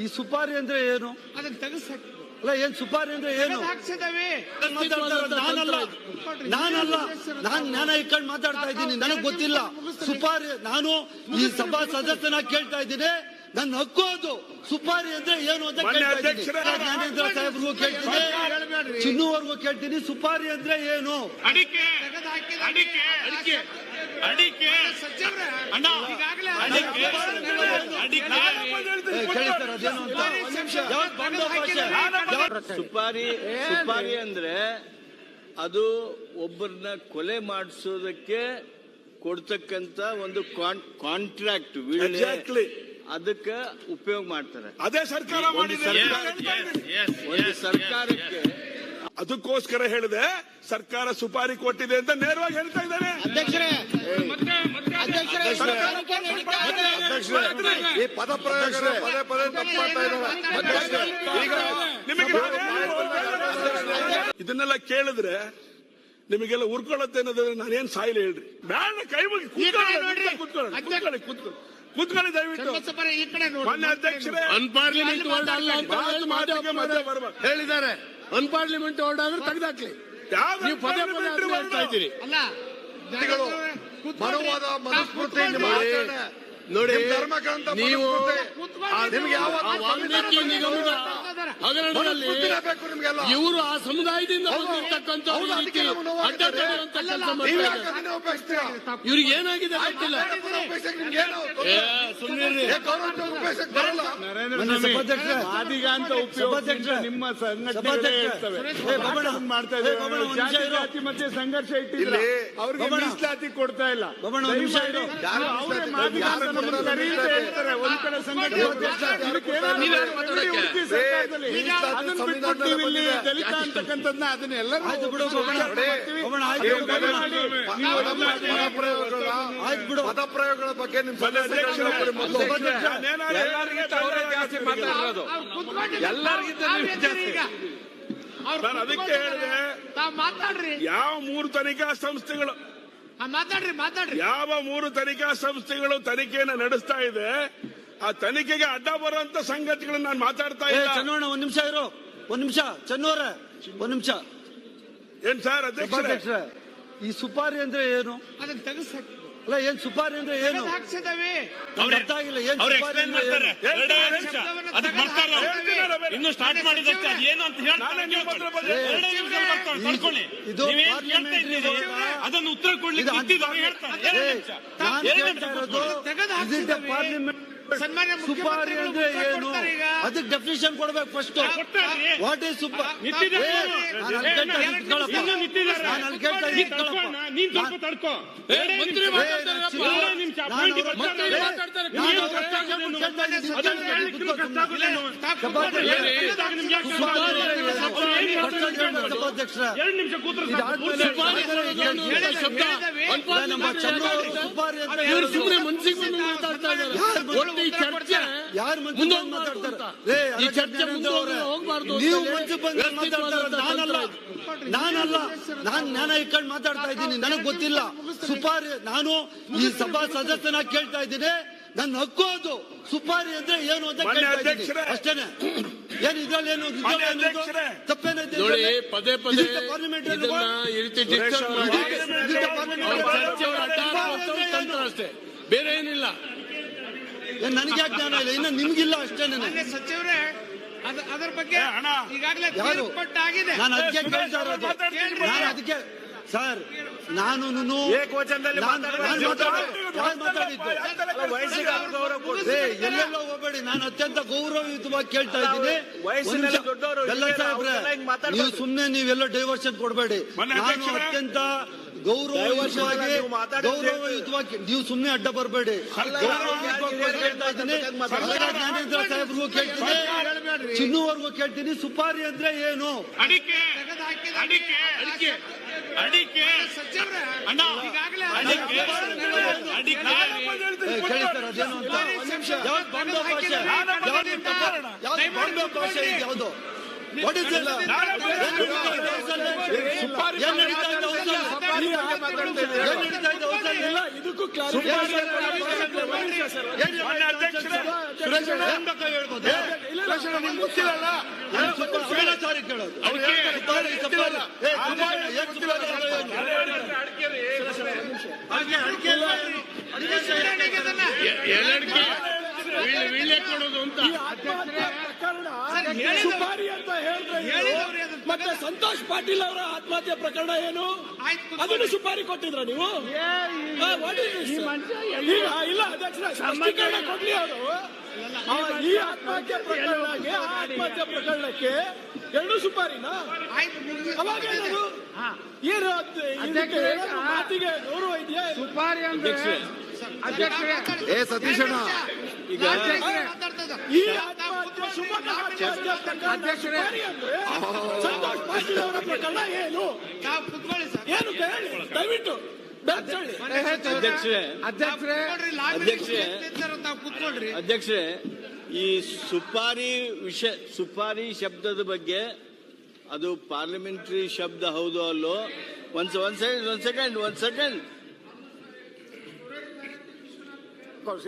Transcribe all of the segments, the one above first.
ಈ ಸುಪಾರಿ ಅಂದ್ರೆ ಏನು? ಅದನ್ನ ಅಲ್ಲ ಏನ್ ಸುಪಾರಿ ಅಂದ್ರೆ ಏನು? ನಾನಲ್ಲ. ನಾನಲ್ಲ. ನಾನ್ ಜ್ಞಾನ ಇಟ್ಕೊಂಡು ಮಾತಾಡ್ತಾ ಇದ್ದೀನಿ. ನನಗ್ ಗೊತ್ತಿಲ್ಲ. ಸುಪಾರಿ ನಾನು ಈ ಸಭಾ ಸದಸ್ಯನ ಕೇಳ್ತಾ ಇದ್ದೀನಿ. ನನ್ನ ಹಕ್ಕು ಅದು. ಸುಪಾರಿ ಅಂದ್ರೆ ಏನು ಅಂತ. ಜ್ಞಾನೇಂದ್ರ ಸಾಹೇಬ್ರಿಗೂ ಕೇಳ್ತೀನಿ. ಚಿನ್ನುವರ್ಗೂ ಕೇಳ್ತೀನಿ. ಸುಪಾರಿ ಅಂದ್ರೆ ಏನು? ಅಡಿಕೆ. ಅಡಿಕೆ. ಅಡಿಕೆ. ಅಡಿಕೆ. ಅಣ್ಣ ಸುಪಾರಿ ಸುಪಾರಿ ಅಂದ್ರೆ ಅದು ಒಬ್ಬರನ್ನ ಕೊಲೆ ಮಾಡಿಸೋದಕ್ಕೆ ಕೊಡ್ತಕ್ಕಂತ ಒಂದು ಕಾಂಟ್ರಾಕ್ಟ್. ಅದಕ್ಕೆ ಉಪಯೋಗ ಮಾಡ್ತಾರೆ. ಅದೇ ಸರ್ಕಾರ ಸರ್ಕಾರಕ್ಕೆ ಅದಕ್ಕೋಸ್ಕರ ಹೇಳಿದೆ ಸರ್ಕಾರ ಸುಪಾರಿ ಕೊಟ್ಟಿದೆ ಅಂತ ನೇರವಾಗಿ ಹೇಳ್ತಾ ಇದ್ದಾರೆ. ಈ ಪದ ಪ್ರಯೋಗ ಪದೇ ಪದೇ ತಪ್ಪು ಮಾಡ್ತಾ ಇದ್ದಾರೆ. ಈಗ ನಿಮಗೆ ಇದನ್ನೆಲ್ಲ ಕೇಳಿದ್ರೆ ನಿಮಗೆಲ್ಲ ಉರ್ಕೊಳ್ಳುತ್ತೆ ಅನ್ನೋದ್ರೆ ನಾನೇನ್ ಸಾಯಿಲ್ ಹೇಳ್ರಿ. ಬೇಡ ಕೈ ಮುಗಿ. ಕೂತ್ಕೊಳ್ಳಿ. ಕೂತ್ಕೊಳ್ಳಿ ಕೂತ್ಕೊಳ್ಳಿ ಕೂತ್ಕೊಳ್ಳಿ ದಯವಿಟ್ಟು. ಚನ್ನಬಸಪ್ಪರೇ, ಈ ಕಡೆ ನೋಡಿ ಮಾನ್ಯ ಅಧ್ಯಕ್ಷರೇ ಅನ್ಪಾರ್ಲಿಮೆಂಟ್. ಹೇಳಿದ್ದಾರೆ. ಅನ್ಪಾರ್ಲಿಮೆಂಟ್ ಆರ್ಡರ್ ಆದ್ರೆ ತೆಗೆದಾಕ್ಲಿ. ನೀವು ಪದೇ ಪದೇ ಹೇಳ್ತಾ? ಇದ್ದೀರಿ. ಅಲ್ಲ ನೋಡಿ ನೀವು ಆ, ನಿಮ್ಗೆ ಯಾವ ಆ ವಾಲ್ಮೀಕಿ ನಿಗಮದ ಹಗರಣದಲ್ಲಿ ಇವರು ಆ ಸಮುದಾಯದಿಂದ. ಬಂದಿರ್ತಕ್ಕಂಥ. ಇವ್ರಿಗೆ ಏನಾಗಿದೆ ಗೊತ್ತಿಲ್ಲ. ಆದಿಗ ಅಂತ ಸಭಾಧ್ಯಕ್ಷರೇ, ನಿಮ್ಮ ಸಂಘಟನೆ ಮಾಡ್ತಾ ನಿಮಿಷ ಜಾತಿ ಜಾತಿ ಮತ್ತೆ ಸಂಘರ್ಷ ಇಟ್ಟಿಲ್ಲ ಅವ್ರಿಗೆ. ಮೀಸಲಾತಿ ಕೊಡ್ತಾ ಇಲ್ಲ. ಅವರೇ ಮೀಸಲಾತಿ- ಮಾದಿಗ ದಲಿತ ಅದನ್ನೆಲ್ಲರೂ. ಪದಪ್ರಯೋಗಗಳ ಬಗ್ಗೆ ನಿಮ್ ಜಾಸ್ತಿ ಮಾತಾಡಿರೋದು ಎಲ್ಲರಿಗಿಂತ ಅದಕ್ಕೆ ಹೇಳಿದೆ. ಯಾವ ಮೂರು ತನಿಖಾ ಸಂಸ್ಥೆಗಳು ಮಾತಾಡ್ರಿ ಮಾತಾಡ್ರಿ. ಯಾವ ಮೂರು ತನಿಖಾ ಸಂಸ್ಥೆಗಳು ತನಿಖೆಯನ್ನು ನಡೆಸ್ತಾ ಇದೆ ಆ ತನಿಖೆಗೆ ಅಡ್ಡ ಬರುವಂತ ಸಂಗತಿಗಳನ್ನ ನಾನು ಮಾತಾಡ್ತಾ ಇಲ್ಲ. ಚನ್ನೋಣ ಒಂದ್ ನಿಮಿಷ ಇರು. ಒಂದ್ ನಿಮಿಷ. ಚನ್ನೋರ ಒಂದ್ ನಿಮಿಷ. ಏನ್ ಸರ್ ಅಧ್ಯಕ್ಷ ಈ ಸುಪಾರಿ ಅಂದ್ರೆ ಏನು? ಅದನ್ನ ತೆಗೆಸಾಕಿ ಅಲ್ಲ ಏನ್ ಸುಪಾರಿ ಅಂದ್ರೆ ಏನು? ಹಾಕ್ಸಿದಾವೆ ನಮ್ಗೆ ಅರ್ಥ ಆಗಿಲ್ಲ ಏನ್ ಅವ್ರು ಸುಪಾರಿ ಎಕ್ಸ್ಪ್ಲೈನ್ ಅಂದ್ರೆ ಮಾಡ್ತಾರೆ. ಏನು? ಎರಡೇ ನಿಮಿಷ. ಅದಕ್ಕೆ ಬರ್ತಾರೆ ಅವ್ರು. ಇನ್ನು ಸ್ಟಾರ್ಟ್ ಮಾಡಿದಷ್ಟೇ ಅದು ಏನು ಅಂತ ಹೇಳ್ತಾರೆ ನಾನೇ ನಿಮ್ಮ ಹತ್ರ ಎರಡೇ ನಿಮಿಷ ಬರ್ತಾರೆ ತಡ್ಕೊಳ್ಳಿ. ಇದು ನೀವೇನ್ parliamentary ಕೇಳ್ತಾ ಇದ್ದೀರಿ? vote. ಅದನ್ನು ಉತ್ತರ ಕೊಡ್ಲಿಕ್ಕೆ ಇದು ಗೊತ್ತಿದ್ದಾರೆ ಹೇಳ್ತಾರೆ. ಎರಡೇ ಏ, ನಿಮಿಷ. ನಾನ್ ಎರಡೇ ಕೇಳ್ತಾ ನಿಮಿಷ ಇರೋದು ತೆಗೆದು ಇದಿದ್ದ ಪಾರ್ಲಿಮೆಂಟ್ ಸನ್ಮಾನ್ಯ ಸುಪಾರಿ ಮುಖ್ಯಮಂತ್ರಿಗಳು ಅಂದ್ರೆ ಏನು. ಅದಕ್ಕೆ ಡೆಫಿನೇಷನ್ ಕೊಡ್ಬೇಕು ಫಸ್ಟ್ ವಾಟ್ ಈಸ್ ಸೂಪರ್. ನಾನು ಸ್ವಲ್ಪ ತಡ್ಕೋ. ಮಂತ್ರಿ ಮಾತಾಡ್ತಾರೆ. ಎರಡು ನಿಮಿಷ ಕೂತ್ರೆ ಶಬ್ದ ಇವರು ಸುಮ್ಮನೆ ಮನ್ಸಿಗೆ ಬಂದು ಮಾತಾಡ್ತಾ ಇದ್ದಾರೆ. ಈ ಚರ್ಚೆ ಯಾರು ಮನ್ಸಿಗೆ ಮುಂದೆ ಬಂದು ಮಾತಾಡ್ತಾರೆ. ಈ ಚರ್ಚೆ ಜ್ಞಾನೇಂದ್ರ ಮುಂದೆ ಅವರೇ, ಹೋಗ್ಬಾರ್ದು ನೀವು ಮನ್ಸಿಗೆ ಬಂದು ಮಾತಾಡ್ತಾರೆ ನಾನಲ್ಲ. ನಾನಲ್ಲ ನಾನ್ ಜ್ಞಾನ ಇಕ್ಕಂಡ್ ಮಾತಾಡ್ತಾ ಇದ್ದೀನಿ. ನನಗ್ ಗೊತ್ತಿಲ್ಲ. ಸುಪಾರಿ ನಾನು ಈ ಸಭಾ ಸದಸ್ಯನ ಕೇಳ್ತಾ ಇದ್ದೀನಿ. ನನ್ನ ಹಕ್ಕು ಅದು. ಸುಪಾರಿ ಅಂದ್ರೆ ಏನು ಅಂತ ಕೇಳ್ತಾ ಇದ್ದೀನಿ. ಅಷ್ಟೇನೆ. ನೋಡಿ ಪದೇ ಪದೇ ಇದನ್ನ? ಈ ರೀತಿ ಮಾಡಿ. ಅಷ್ಟೇ. ಬೇರೆ ಏನಿಲ್ಲ. ಏನ್ ನನಗೆ ಯಾಕೆ ಜ್ಞಾನ ಇಲ್ಲ. ಇನ್ನು ನಿಮ್ಗಿಲ್ಲ ಅಷ್ಟೇ ನನಗೆ. ಸಚಿವರೇ ಅದರ ಬಗ್ಗೆ. ಈಗಾಗಲೇ ಯಾರು? ಕೊಟ್ಟಾಗಿದೆ ನಾನು ಅದಕ್ಕೆ ಸುರೇಶ್ ಕೇಳ್ತಾ ಇರೋದು. ನಾನು ಅದಕ್ಕೆ ಸರ್ ನಾನು ಏಕವಚನದಲ್ಲಿ ಎಲ್ಲೆಲ್ಲೋ ಹೋಗಬೇಡಿ. ನಾನು ಅತ್ಯಂತ ಗೌರವಯುತವಾಗಿ ಕೇಳ್ತಾ ಇದ್ದೀನಿ. ನೀವು ಸುಮ್ಮನೆ ನೀವೆಲ್ಲ ಡೈವರ್ಷನ್ ಕೊಡಬೇಡಿ. ನಾನು ಅತ್ಯಂತ ಗೌರವಯುತವಾಗಿ ಗೌರವಯುತವಾಗಿ ನೀವು ಸುಮ್ಮನೆ ಅಡ್ಡ ಬರಬೇಡಿ. ಜ್ಞಾನೇಂದ್ರ ಸಾಹೇಬ್ರಿಗೂ ಕೇಳ್ತೀನಿ. ಚಿನ್ನುವರ್ಗೂ ಕೇಳ್ತೀನಿ. ಸುಪಾರಿ ಅಂದ್ರೆ ಏನು? ಅಡಿಕೆ ಅಣ್ಣ ಅಡಿಕೆ ಅಡಿಕೆ ಏ, ಕೇಳಿ ಸರ್ ಅದೇನು ಅಂತ ಯಾವ್ದು ಭಾಷೆ ಯಾವ್ದು ಭಾಷೆ ಇದು ಯಾವ್ದು ಕೊಡೋದು ಅಂತ ಈ ಆತ್ಮಹತ್ಯೆ ಪ್ರಕರಣ ಸರ್, ಹೇಳಿದವರು- ಸುಪಾರಿ ಅಂತ ಹೇಳಿದ್ರೆ? ಮತ್ತೆ ಸಂತೋಷ್ ಪಾಟೀಲ್ ಅವರ ಆತ್ಮಹತ್ಯೆ ಪ್ರಕರಣ ಏನು? ಅದನ್ನು ಸುಪಾರಿ ಕೊಟ್ಟಿದ್ರ ನೀವು? ಈಗ ಇಲ್ಲ ಅಧ್ಯಕ್ಷರ ಸ್ಪಷ್ಟೀಕರಣ ಕೊಡ್ಲಿ ಅವರು. ಈ ಆತ್ಮಹತ್ಯೆ ಪ್ರಕರಣಕ್ಕೆ ಆ ಆತ್ಮಹತ್ಯೆ ಪ್ರಕರಣಕ್ಕೆ ಎರಡು ಸುಪಾರಿನಾ? ಅವಾಗ ಏನದು ಏನು ಮಾತಿಗೆ ಗೌರವ ಇದೆಯಾ ಸುಪಾರಿ ಅಂದ್ರೆ ಅಧ್ಯಕ್ಷರೇ. ಸತೀಶಣ್ಣ ಈಗ ಈ ಸಂತೋಷ್. ಅಧ್ಯಕ್ಷರೇ ಅಧ್ಯಕ್ಷರೇ ಈ ಸುಪಾರಿ ವಿಷಯ ಸುಪಾರಿ ಶಬ್ದದ ಬಗ್ಗೆ ಅದು ಪಾರ್ಲಿಮೆಂಟರಿ ಶಬ್ದ ಹೌದು ಅಲ್ಲೋ ಒಂದ್ ಒಂದ್ ಸೆಕೆಂಡ್ ಒಂದ್ ಸೆಕೆಂಡ್ ಒಂದ್ ಸೆಕೆಂಡ್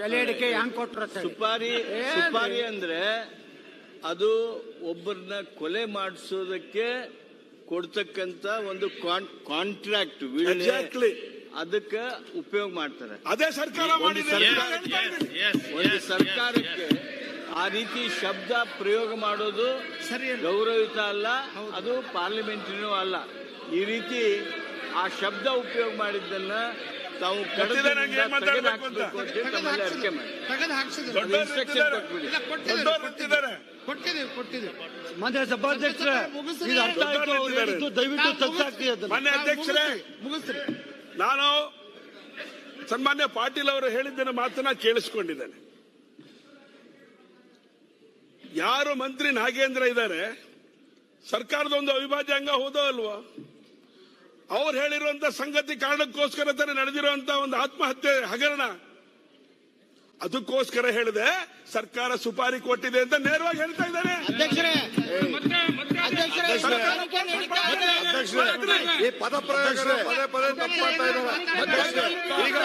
ಎಲೆಡಿಕೆ ಹೆಂಗ್ ಕೊಟ್ರ ಸುಪಾರಿ ಸುಪಾರಿ ಅಂದ್ರೆ ಅದು ಒಬ್ಬರನ್ನ ಕೊಲೆ ಮಾಡಿಸೋದಕ್ಕೆ ಕೊಡ್ತಕ್ಕಂತ ಒಂದು ಕಾಂಟ್ರಾಕ್ಟ್ ಎಕ್ಸಾಕ್ಟ್ಲಿ ಅದಕ್ಕೆ ಉಪಯೋಗ ಮಾಡ್ತಾರೆ. ಅದೇ ಸರ್ಕಾರ ಒಂದು ಸರ್ಕಾರಕ್ಕೆ ಆ ರೀತಿ ಶಬ್ದ ಪ್ರಯೋಗ ಮಾಡೋದು ಸರಿ ಅಲ್ಲ. ಗೌರವಿತ ಅಲ್ಲ ಅದು ಪಾರ್ಲಿಮೆಂಟ್ರಿನೂ ಅಲ್ಲ. ಈ ರೀತಿ ಆ ಶಬ್ದ ಉಪಯೋಗ ಮಾಡಿದ್ದನ್ನ ತಾವು ಮಾನ್ಯ ಸಭಾಧ್ಯಕ್ಷರೇ ಇದು ಅರ್ಥ ಆಯ್ತು ದಯವಿಟ್ಟು ಮಾನ್ಯ ಅಧ್ಯಕ್ಷರೇ ಮುಗಿಸ್ರಿ. ನಾನು ಸನ್ಮಾನ್ಯ ಪಾಟೀಲ್ ಅವರು ಹೇಳಿದ್ದನ್ನ ಮಾತನ್ನ ಕೇಳಿಸ್ಕೊಂಡಿದ್ದೇನೆ. ಯಾರು ಮಂತ್ರಿ ನಾಗೇಂದ್ರ ಇದ್ದಾರೆ ಸರ್ಕಾರದ ಒಂದು ಅವಿಭಾಜ್ಯ ಅಂಗ ಹೋದೋ ಅಲ್ವೋ? ಅವ್ರು ಹೇಳಿರುವಂತ ಸಂಗತಿ ಕಾರಣಕ್ಕೋಸ್ಕರ ತಾನೇ ನಡೆದಿರುವಂತ ಒಂದು ಆತ್ಮಹತ್ಯೆ ಹಗರಣ. ಅದಕ್ಕೋಸ್ಕರ ಹೇಳಿದೆ ಸರ್ಕಾರ ಸುಪಾರಿ ಕೊಟ್ಟಿದೆ ಅಂತ ನೇರವಾಗಿ ಹೇಳ್ತಾ ಇದ್ದಾರೆ ಅಧ್ಯಕ್ಷರೇ ಈ ಪದ ಪ್ರಯೋಗ ಪದೇ ಪದೇ ತಪ್ಪು ಮಾಡ್ತಾ ಇದ್ದಾರೆ. ಈಗ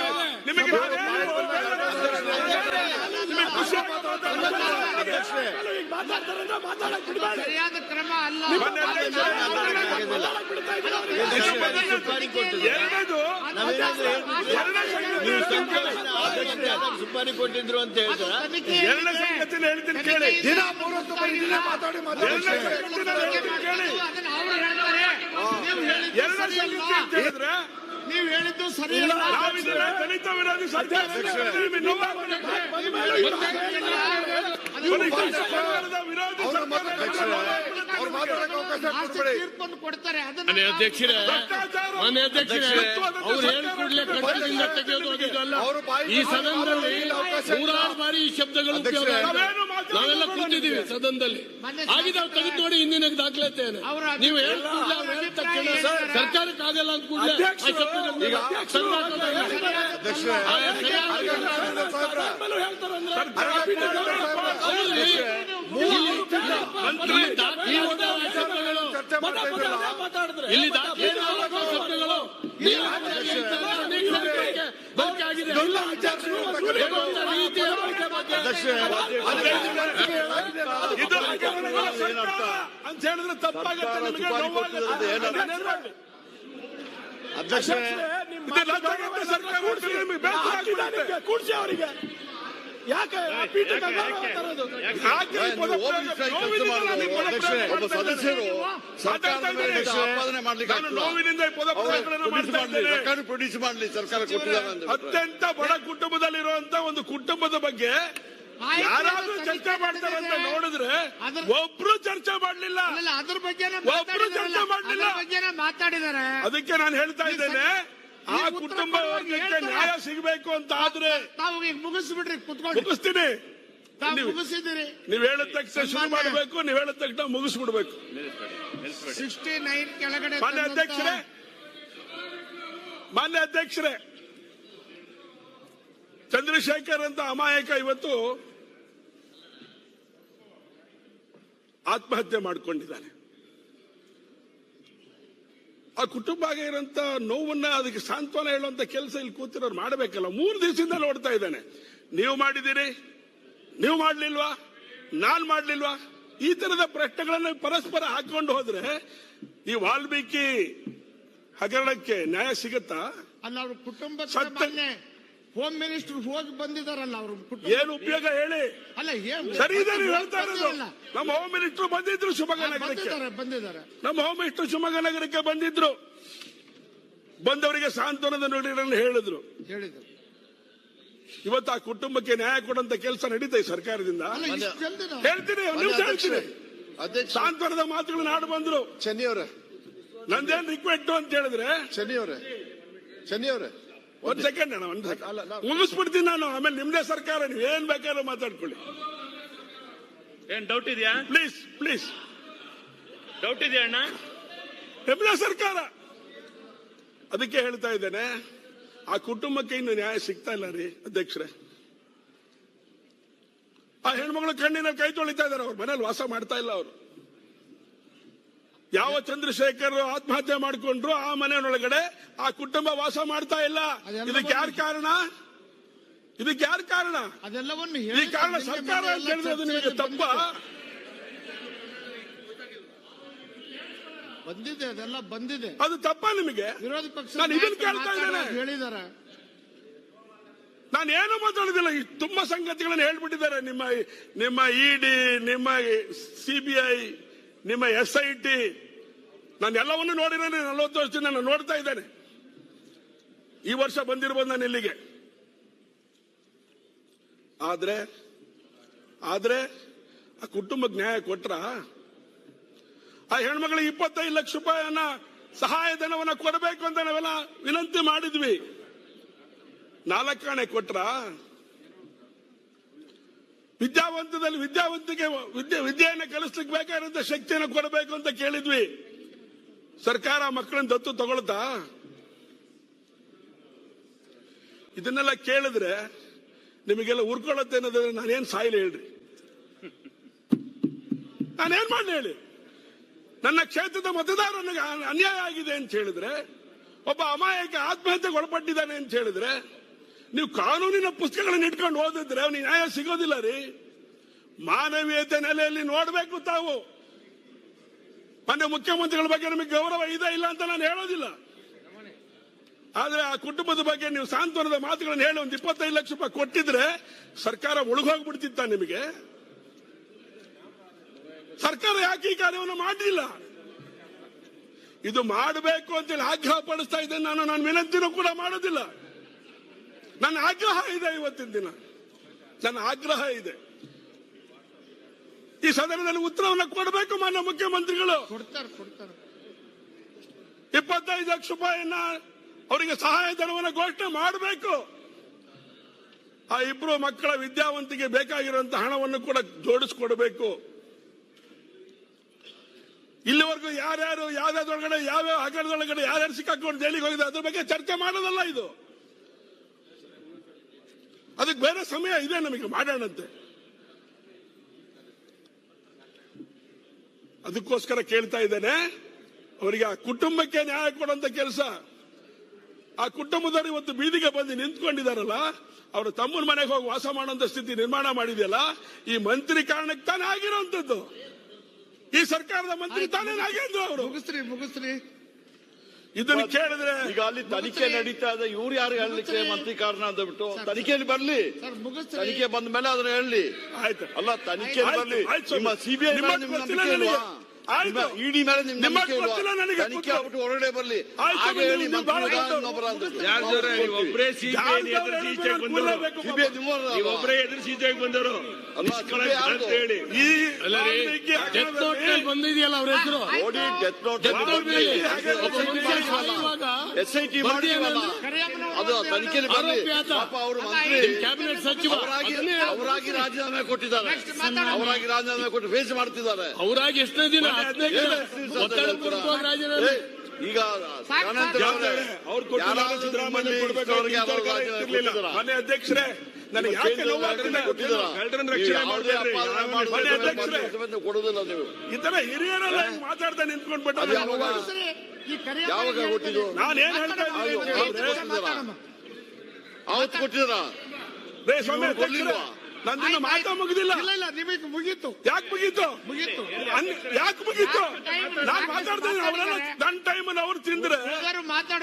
ನಿಮಗೆ ಸರಿಯಾದ ಕ್ರಮ ಅಲ್ಲ. ಎರಡನೇದು ಸುಪಾರಿ ಕೊಟ್ಟಿದ್ರು ಅಂತ ಹೇಳ್ತಾರ ತನಿಖೆ ಎರಡನೇ ಸಂಗತಿನ ಹೇಳ್ತೀನಿ ಕೇಳಿ. ದಿನ ಮೂರೊತ್ತು ಬರೀ ದಿನ ಮಾತಾಡಿ ಎರಡನೇ ಮಾತಾಡಿ ಸಂಗತಿನ ಹೇಳ್ತೀನಿ ಕೇಳಿ. ಅದನ್ನ ಅವ್ರು ಹೇಳ್ತಾರೆ ನೀವು ಹೇಳಿದ್ದು ಎರಡನೇ ಸಂಗತಿ ಅಂತ ಹೇಳಿದ್ರೆ ನೀವು ಹೇಳಿದ್ದು ಸರಿ ದಲಿತ ವಿರೋಧಿ ಸರ್ಕಾರದ ವಿರೋಧಿ ತೀರ್ಪನ್ನು ಕೊಡ್ತಾರೆ ಅದನ್ನ ಮನೆ ಅಧ್ಯಕ್ಷರೇ ಮನೆ ಅಧ್ಯಕ್ಷರೇ ಅವ್ರು ಹೇಳಿದ ಕೂಡಲೇ ಕಟ್ಟದಿಂದ ತೆಗೆಯೋದು ಅದಲ್ಲ ಅವರು ಬಾಯಿ ಈ ಸದನದಲ್ಲಿ. ನೂರಾರು ಬಾರಿ ಈ ಶಬ್ದಗಳು ಉಪಯೋಗ ಆಗಿದೆ. ನಾವೆಲ್ಲ ಕೂತಿದ್ದೀವಿ. ಸದನದಲ್ಲಿ. ಆಗಿದೆ ಅವ್ರು ತೆಗೆದು ನೋಡಿ ಹಿಂದಿನ ಅವರ ನೀವು ಅಭಿಪ್ರಾಯ- ಹೇಳಿದ ಕೂಡಲೇ ಅವ್ರು ಹೇಳಿದ ತಕ್ಷಣ ಸರ್, ಸರ್ಕಾರಕ್ಕೆ ಆಗಲ್ಲ ಅಂತ ಕೂಡಲೇ ಆ ಈಗ ಅಧ್ಯಕ್ಷರೇ ಆ ಸಾಹೇಬ್ರ ಅಂತ ಹೇಳಿದ್ರೆ ತಪ್ಪಾಗುತ್ತೆ ಬೇಸರ ಆಗ್ಬಿಡುತ್ತೆ. ಅವರಿಗೆ ಯಾಕೆ ಪ್ರೊಡ್ಯೂಸ್ ಮಾಡ್ಲಿ ಸರ್ಕಾರ. ಅತ್ಯಂತ ಬಡ ಕುಟುಂಬದಲ್ಲಿರುವಂತ ಒಂದು ಕುಟುಂಬದ ಬಗ್ಗೆ ಯಾರಾದ್ರೂ ಚರ್ಚೆ ಮಾಡ್ತಾರೆ ಅಂತ ತನಿಖೆ ನೋಡಿದ್ರೆ ಒಬ್ರು ಚರ್ಚೆ ಮಾಡ್ಲಿಲ್ಲ. ಅಲ್ಲ ಅದ್ರ ಬಗ್ಗೆ ಒಬ್ರು ಚರ್ಚೆ ಮಾಡ್ಲಿಲ್ಲ. ಅದ್ರ ಬಗ್ಗೆನೇ ಮಾತಾಡಿದಾರೆ. ಅದಕ್ಕೆ ನಾನು ಹೇಳ್ತಾ ಇದ್ದೇನೆ. ಆ ಕುಟುಂಬ. ನ್ಯಾಯ ಸಿಗಬೇಕು ಅಂತ ಆದ್ರೆ ನಾವು ಈಗ ಮುಗಿಸ್ಬಿಡ್ರಿ ಕುತ್ಕೊಂಡು. ಮುಗಿಸ್ತೀನಿ. ತಾವು ನೀವು- ಮುಗಿಸಿದಿರಿ ನೀವ್ ಹೇಳಿದ ತಕ್ಷಣ ಶುರು ಮಾಡಬೇಕು ನೀವ್ ಹೇಳಿದ ತಕ್ಷಣ ಮುಗಿಸ್ಬಿಡ್ಬೇಕು. ಸಿಕ್ಸ್ಟಿ ನೈನ್ ಕೆಳಗಡೆ ಮಾನ್ಯ ಅಧ್ಯಕ್ಷರೇ ಮಾನ್ಯ ಅಧ್ಯಕ್ಷರೇ ಚಂದ್ರಶೇಖರ್ ಅಂತ ಅಮಾಯಕ ಇವತ್ತು ಆತ್ಮಹತ್ಯೆ ಮಾಡಿಕೊಂಡಿದ್ದಾನೆ. ಆ ಕುಟುಂಬ ಆಗಿರೋಂಥ ನೋವನ್ನ ಅದಕ್ಕೆ ಸಾಂತ್ವನ ಹೇಳುವಂತ ಕೆಲಸ ಇಲ್ಲಿ ಕೂತಿರೋರು ಮಾಡಬೇಕಲ್ಲ. ಮೂರು ದಿವಸದಿಂದ ನೋಡ್ತಾ ಇದ್ದಾನೆ. ನೀವು ಮಾಡಿದ್ದೀರಿ? ನೀವು ಮಾಡ್ಲಿಲ್ವಾ? ನಾನ್ ಮಾಡ್ಲಿಲ್ವಾ? ಈ ತರದ ಪ್ರಶ್ನೆಗಳನ್ನು ಪರಸ್ಪರ ಹಾಕೊಂಡು ಹೋದ್ರೆ ಈ ವಾಲ್ಮೀಕಿ ಹಗರಣಕ್ಕೆ ನ್ಯಾಯ ಸಿಗುತ್ತಾ? ಅಲ್ಲ ಅವ್ರ ಕುಟುಂಬ ಹೋಮ್ ಮಿನಿಸ್ಟರ್ ಹೋಗಿ ಬಂದಿದಾರಲ್ಲ ಅವರು ಏನು ಉಪಯೋಗ ಹೇಳಿ? ಅಲ್ಲ ಏನು ಸರಿ ಇದೆ ನೀವು ಹೇಳ್ತಾ ಇರೋದು. ನಮ್ಮ ಹೋಮ್ ಮಿನಿಸ್ಟರ್ ಬಂದಿದ್ರು ಶಿವಮೊಗ್ಗ ನಗರಕ್ಕೆ. ಬಂದಿದ್ದಾರೆ ಬಂದಿದ್ದಾರೆ. ನಮ್ಮ ಹೋಮ್ ಮಿನಿಸ್ಟರ್ ಶಿವಮೊಗ್ಗ ನಗರಕ್ಕೆ ಬಂದಿದ್ರು. ಬಂದವರಿಗೆ ಸಾಂತ್ವನದ ನುಡಿಗಳನ್ನು ಹೇಳಿದ್ರು. ಹೇಳಿದ್ರು. ಇವತ್ತು ಆ ಕುಟುಂಬಕ್ಕೆ ನ್ಯಾಯ ಕೊಡಂತ ಕೆಲಸ ನಡೀತಾ ಇದೆ ಸರ್ಕಾರದಿಂದ. ಹೇಳ್ತೀನಿ ನೀವು ಹೇಳ್ತೀನಿ ಸಾಂತ್ವನದ ಮಾತುಗಳನ್ನ ನಾಡು ಬಂದ್ರು. ಚೆನ್ನಿ ಅವರೇ ನಂದೇನ್ ರಿಕ್ವೆಸ್ಟ್ ಅಂತ ಹೇಳಿದ್ರೆ ಚೆನ್ನಿ ಅವರೇ ಚೆನ್ನಿ ಅವರೇ ಒಂದ್ ಸೆಕೆಂಡ್ ಅಣ್ಣ ಒಂದ್ ಮುಗಿಸ್ಬಿಡ್ತೀನಿ ನಾನು. ಆಮೇಲೆ ನಿಮ್ದೇ ಸರ್ಕಾರ ನೀವು ಏನ್ ಬೇಕಾದ್ರೂ ಮಾತಾಡ್ಕೊಳ್ಳಿ. ಏನ್ ಡೌಟ್ ಇದೆಯಾ? ಪ್ಲೀಸ್ ಪ್ಲೀಸ್ ಡೌಟ್ ಇದೆಯಾ ಅಣ್ಣ? ನಿಮ್ದೇ ಸರ್ಕಾರ. ಅದಕ್ಕೆ ಹೇಳ್ತಾ ಇದ್ದೇನೆ ಆ ಕುಟುಂಬಕ್ಕೆ ಇನ್ನು ನ್ಯಾಯ ಸಿಗ್ತಾ ಇಲ್ಲ ರೀ ಅಧ್ಯಕ್ಷರೇ. ಆ ಹೆಣ್ಮಗಳು ಕಣ್ಣಿನ ಕೈ ತೊಳಿತಾ ಇದ್ದಾರೆ ಅವ್ರ ಮನೇಲಿ ವಾಸ ಮಾಡ್ತಾ ಇಲ್ಲ ಅವರು. ಯಾವ ಚಂದ್ರಶೇಖರ್ ಆತ್ಮಹತ್ಯೆ ಮಾಡಿಕೊಂಡ್ರು ಆ ಮನೆಯೊಳಗಡೆ ಆ ಕುಟುಂಬ ವಾಸ ಮಾಡ್ತಾ ಇಲ್ಲ? ಇದಕ್ಕೆ ಯಾರ ಕಾರಣ? ಇದಕ್ಕೆ ಯಾರ ಕಾರಣ? ಅದೆಲ್ಲವನ್ನು ಈ ಕಾರಣ ಸರ್ಕಾರ ಅಂತ ಹೇಳಿದ್ರೆ ಅದು ನಿಮಗೆ ತಪ್ಪ? ಬಂದಿದೆ. ಅದೆಲ್ಲ ಬಂದಿದೆ. ಅದು ತಪ್ಪ ನಿಮಗೆ? ವಿರೋಧ ಪಕ್ಷ ನಾನು ಇದನ್ನ ಕೇಳ್ತಾ ನಾಯಕರು ಇದ್ದೇನೆ. ಹೇಳಿದ್ದಾರೆ ನಾನು ಏನು ಮಾತಾಡೋದಿಲ್ಲ. ತುಂಬಾ ಸಂಗತಿಗಳನ್ನು ಹೇಳ್ಬಿಟ್ಟಿದ್ದಾರೆ. ನಿಮ್ಮ ನಿಮ್ಮ ಇಡಿ ನಿಮ್ಮ ಸಿಬಿಐ ನಿಮ್ಮ ಎಸ್ ಐ ಟಿ ನಾನು ಎಲ್ಲವನ್ನು ನೋಡಿದ್ದೇನೆ ನಲವತ್ತು ವರ್ಷದಿಂದ ನಾನು ನೋಡ್ತಾ ಇದ್ದೇನೆ. ಈ ವರ್ಷ ಬಂದಿರಬಹುದು ನಾನು ಇಲ್ಲಿಗೆ. ಆದ್ರೆ ಆದ್ರೆ, ಆ ಕುಟುಂಬಕ್ಕೆ ನ್ಯಾಯ ಕೊಟ್ರ? ಆ ಹೆಣ್ಮಗಳಿಗೆ ಇಪ್ಪತ್ತೈದು ಲಕ್ಷ ರೂಪಾಯಿಯನ್ನ ಸಹಾಯಧನವನ್ನ ಕೊಡಬೇಕು ಅಂತ ನಾವೆಲ್ಲ ವಿನಂತಿ ಮಾಡಿದ್ವಿ. ನಾಲ್ಕಾಣೆ ಕೊಟ್ರ? ವಿದ್ಯಾವಂತದಲ್ಲಿ ವಿದ್ಯಾವಂತಿಗೆ ವಿದ್ಯೆ ವಿದ್ಯೆಯನ್ನು ಕಲಿಸ್ಲಿಕ್ಕೆ ಬೇಕಾದಂತ ಶಕ್ತಿಯನ್ನು ಕೊಡಬೇಕು ಅಂತ ಕೇಳಿದ್ವಿ. ಸರ್ಕಾರ ಮಕ್ಕಳನ್ನ ದತ್ತು ತಗೊಳ್ತಾ? ಇದನ್ನೆಲ್ಲ ಕೇಳಿದ್ರೆ ನಿಮಗೆಲ್ಲ ಉರ್ಕೊಳ್ಳುತ್ತೆ ಅನ್ನೋದ್ರೆ ನಾನೇನ್ ಸಾಯಿಲ್ ಹೇಳ್ರಿ. ನಾನೇನ್ ಮಾಡಿ ಹೇಳಿ? ನನ್ನ ಕ್ಷೇತ್ರದ ಮತದಾರನಿಗೆ ಅನ್ಯಾಯ ಆಗಿದೆ ಅಂತ ಹೇಳಿದ್ರೆ, ಒಬ್ಬ ಅಮಾಯಕ ಆತ್ಮಹತ್ಯೆಗೆ ಒಳಪಟ್ಟಿದ್ದಾನೆ ಅಂತ ಹೇಳಿದ್ರೆ ನೀವು ಕಾನೂನಿನ ಪುಸ್ತಕಗಳನ್ನ ಇಟ್ಕೊಂಡು ಓದಿದ್ರೆ ಅವನಿಗೆ ನ್ಯಾಯ ಸಿಗೋದಿಲ್ಲ ರೀ. ಮಾನವೀಯತೆ ನೆಲೆಯಲ್ಲಿ ನೋಡಬೇಕು ತಾವು. ಮೊನ್ನೆ ಮುಖ್ಯಮಂತ್ರಿಗಳ ಬಗ್ಗೆ ನಮಗೆ ಗೌರವ ಇದೆ, ಇಲ್ಲ ಅಂತ ನಾನು ಹೇಳೋದಿಲ್ಲ. ಆದ್ರೆ ಆ ಕುಟುಂಬದ ಬಗ್ಗೆ ನೀವು ಸಾಂತ್ವನದ ಮಾತುಗಳನ್ನು ಹೇಳಿ ಒಂದು ಇಪ್ಪತ್ತೈದು ಲಕ್ಷ ರೂಪಾಯಿ ಕೊಟ್ಟಿದ್ರೆ ಸರ್ಕಾರ ಒಳಗೋಗ್ಬಿಡ್ತಿತ್ತ ನಿಮಗೆ? ಸರ್ಕಾರ ಯಾಕೆ ಈ ಕಾರ್ಯವನ್ನು ಮಾಡಲಿಲ್ಲ ಇದು ಮಾಡಬೇಕು ಅಂತೇಳಿ ಆಗ್ರಹ ಪಡಿಸ್ತಾ ಇದ್ದೇನೆ ನಾನು ನಾನು ವಿನಂತಿನೂ ಕೂಡ ಮಾಡೋದಿಲ್ಲ. ನನ್ನ ಆಗ್ರಹ ಇದೆ ಇವತ್ತಿನ ದಿನ. ನನ್ನ ಆಗ್ರಹ ಇದೆ. ಈ ಸದನದಲ್ಲಿ ಉತ್ತರವನ್ನು ಕೊಡಬೇಕು ಮಾನ್ಯ ಮುಖ್ಯಮಂತ್ರಿಗಳು. ಇಪ್ಪತ್ತೈದು ಲಕ್ಷ ರೂಪಾಯಿಯನ್ನ ಅವರಿಗೆ ಸಹಾಯ ಧನವನ್ನು ಘೋಷಣೆ ಮಾಡಬೇಕು. ಆ ಇಬ್ರು ಮಕ್ಕಳ ವಿದ್ಯಾವಂತಿಗೆ ಬೇಕಾಗಿರುವಂತಹ ಹಣವನ್ನು ಕೂಡ ಜೋಡಿಸಿಕೊಡಬೇಕು. ಇಲ್ಲಿವರೆಗೂ ಯಾರ್ಯಾರು ಯಾವ್ಯಾವ್ದೊಳಗಡೆ ಯಾವ್ಯಾವ ಹಗರದೊಳಗಡೆ ಯಾರ್ಯಾರು ಸಿಕ್ಕಾಕೊಂಡು ಜೈಲಿಗೆ ಹೋಗಿದೆ ಅದ್ರ ಬಗ್ಗೆ ಚರ್ಚೆ ಮಾಡೋದಲ್ಲ ಇದು. ಅದಕ್ಕೆ ಬೇರೆ ಸಮಯ ಇದೆ ನಮಗೆ ಮಾಡೋಣಂತೆ. ಅದಕ್ಕೋಸ್ಕರ ಕೇಳ್ತಾ ಇದ್ದೇನೆ, ಅವರಿಗೆ ಆ ಕುಟುಂಬಕ್ಕೆ ನ್ಯಾಯ ಕೊಡುವಂತ ಕೆಲಸ. ಆ ಕುಟುಂಬದವರು ಇವತ್ತು ಬೀದಿಗೆ ಬಂದು ನಿಂತ್ಕೊಂಡಿದಾರಲ್ಲ ಅವರು ತಮ್ಮನ ಮನೆಗೆ ಹೋಗಿ ವಾಸ ಮಾಡುವಂತ ಸ್ಥಿತಿ ನಿರ್ಮಾಣ ಮಾಡಿದೆಯಲ್ಲ, ಈ ಮಂತ್ರಿ ಕಾರಣಕ್ಕೆ ತಾನೇ ಆಗಿರುವಂತದ್ದು ಈ ಸರ್ಕಾರದ ಮಂತ್ರಿ ತಾನೇ ಆಗಿದ್ರು ಅವರು. ಮುಗಿಸ್ರಿ ಮುಗಿಸ್ರಿ. ಇದನ್ನು ಕೇಳಿದ್ರೆ ಈಗ ಅಲ್ಲಿ ತನಿಖೆ ನಡೀತಾ ಇದೆ. ಇವ್ರು ಯಾರು ಹೇಳಲಿಕ್ಕೆ ಮಂತ್ರಿ ಕಾರಣ ಅಂತ ಬಿಟ್ಟು ತನಿಖೆಯಲ್ಲಿ ಬರ್ಲಿ. ತನಿಖೆ ಬಂದ ಮೇಲೆ ಅದನ್ನ ಹೇಳಿ. ಆಯ್ತು. ಅಲ್ಲ ತನಿಖೆ ಬರ್ಲಿ. ನಿಮ್ಮ ಸಿಬಿಐ. ಇಡಿ ಮೇಲೆ ನಿಮ್ ನಿಮ್ಮ ತನಿಖೆ. ಆಗ್ಬಿಟ್ಟು ಹೊರಗಡೆ ಬರ್ಲಿ. ಹಾಗೆ ಹೇಳಿ ಒಬ್ಬರೇ ಸಿಬಿಐ ಒಬ್ಬರೇ ಎದುರು ಹೇಳಿದ್ರು ಬಂದವರು. ಡೆತ್ ನೋಟ್ ಬಂದಿದೆಯಲ್ಲ ಅವ್ರ ಹೆಸರು? ನೋಡಿ death note death S I T ಮಾಡಿ ಅದು ತನಿಖೆಯಲ್ಲಿ ಬರಲಿ. ಪಾಪ ಅವರು ಮಂತ್ರಿ. ಕ್ಯಾಬಿನೆಟ್ ಸಚಿವ ಅವರಾಗಿ ರಾಜೀನಾಮೆ ಕೊಟ್ಟಿದ್ದಾರೆ. ಅವರಾಗಿ ರಾಜೀನಾಮೆ ಕೊಟ್ಟು ಫೇಸ್ ಮಾಡ್ತಿದ್ದಾರೆ. ಅವರಾಗಿ ಎಷ್ಟನೇ ದಿನ? ರಾಜೀನಾಮೆ? ಈಗ? ಅವ್ರು ಕೊಟ್ಟಿಲ್ಲ ಸಿದ್ದರಾಮಯ್ಯ ನಿಮ್ಮಲ್ಲಿ ಕೊಡ್ಬೇಕು ಇಷ್ಟರವರೆಗೆ ಅವ್ರಿಗೆ ಯಾರಾದ್ರೂ ಸರ್ಕಾರ ರಾಜೀನಾಮೆ ಇರ್ಲಿಲ್ಲ. ಕೊಟ್ಟಿದ್ದಾರಾ? ಮನೆ ಅಧ್ಯಕ್ಷರೇ ನನಗೆ ಯಾಕೆ ನೋವಾಗ್ತಿದೆ? ಕೊಟ್ಟಿದ್ದಾರಾ? ಕಳ್ಳರನ್ನ ರಕ್ಷಣೆ ಯಾವುದೇ ಮಾಡ್ಬೇಡ್ರಿ. ಮನೆ ಅಧ್ಯಕ್ಷರೇ ಕೊಡುದಿಲ್ಲ ನೀವು ಈ ತರ ಹಿರಿಯರೆಲ್ಲ ಹಿಂಗ್ ಮಾತಾಡ್ತಾ ನಿಂತ್ಕೊಂಡ್ಬಿಟ್ಟು ಅದು ಯಾವಾಗ ಮುಗಿಸ್ರಿ ಈ ಕರಿಯ ಯಾವಾಗ ಕೊಟ್ಟಿದ್ದು ನಾನೇನ್ ಹೇಳ್ತಾ ಇದ್ದೀನಿ. ಅವತ್ತು ಕೊಟ್ಟಿದ್ದಾರಾ ರೇ ಸ್ವಾಮಿ ನೀವು ಕೊಡ್ಲಿಲ್ವಾ? ನಂದಿನ ಮಾತಾ ಮುಗಿದಿಲ್ಲ. ಇಲ್ಲ ಇಲ್ಲ ನಿಮಗೆ ಮುಗೀತು. ಯಾಕೆ ಮುಗೀತು? ಮುಗೀತು. ಯಾಕೆ ಮುಗೀತು? ನಾನು ಮಾತಾಡ್ತೀನಿ ಅವರೆಲ್ಲ ನನ್ನ ಟೈಮನ್ನ ಅವ್ರು ತಿಂದ್ರೆ